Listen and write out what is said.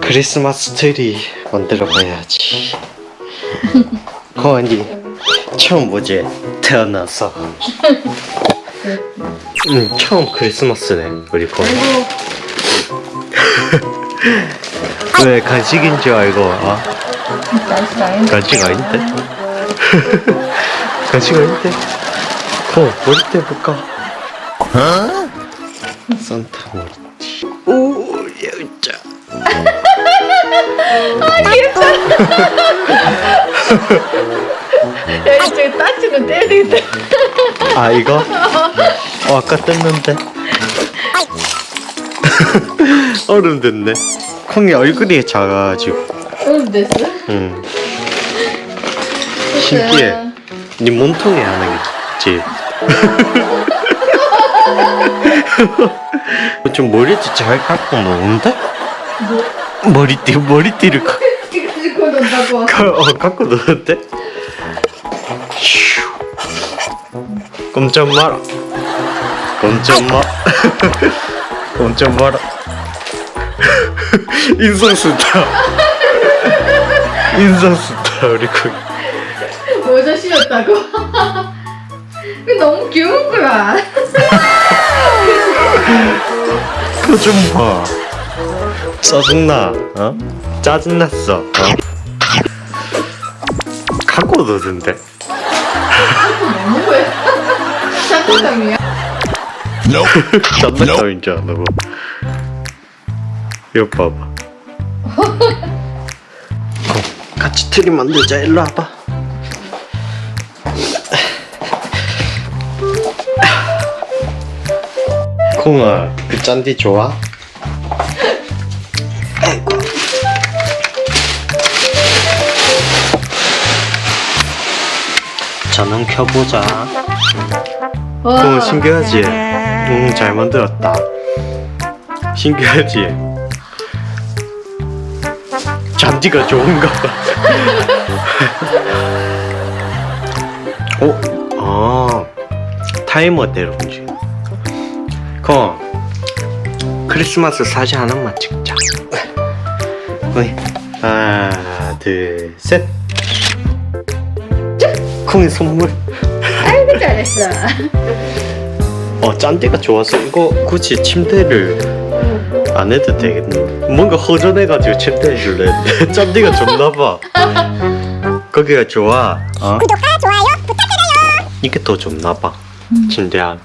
크리스마스 트리 만들어 봐야지. 고은이 처음 보지 태어나서. 응 처음 크리스마스네 우리 고. 왜 간식인 줄 알고 아 날씨 아닌데. 간식 아닌데? 간식 아닌데? 고 머리 떼볼까? 산타 머리띠. 오 여자. 야, 이제 따지면 떼야 되겠다. 아 이거? 어 아까 뗐는데. 얼음 됐네. 콩이 얼굴이 작아가지고. 응, 됐어? 응. 신기해. 네 몸통에 하나 있지. 좀 머리띠 잘 깎고 노는데? 머리띠 머리띠를 깎, 찍고 논다고. 깎- 어, 깎고 노는데? 슈. 꼼짝 마라 꼼짝 마 꼼짝 마라 인성 쓰다 인성 쓰다 우리 그 모자 씌웠다고? 이거 너무 귀여운 거야. 표정 봐 짜증나 어? 짜증났어 어? 갖고 너무 왜? 장난감이야? 장난감인 줄봐 이거 봐봐 어, 같이 트리 만들자 일로 와봐 콩아 그 짠디 좋아? 전원 켜보자 와. 콩 신기하지? 응, 잘 만들었다. 신기하지? 잔디가 좋은가 봐. 어? 아, 타이머대로 움직여. 콩, 크리스마스 사진 하나만 찍자. 어이, 하나, 둘, 셋. 콩이 선물. 아이고, 잘했어. 어 짠데가 좋아서 이거 굳이 침대를 안 해도 되겠는데 뭔가 허전해가지고 침대 해줄래 짠데가 좋나봐 거기가 좋아 어? 구독과 좋아요 부탁드려요. 이게 더 좋나봐 침대 안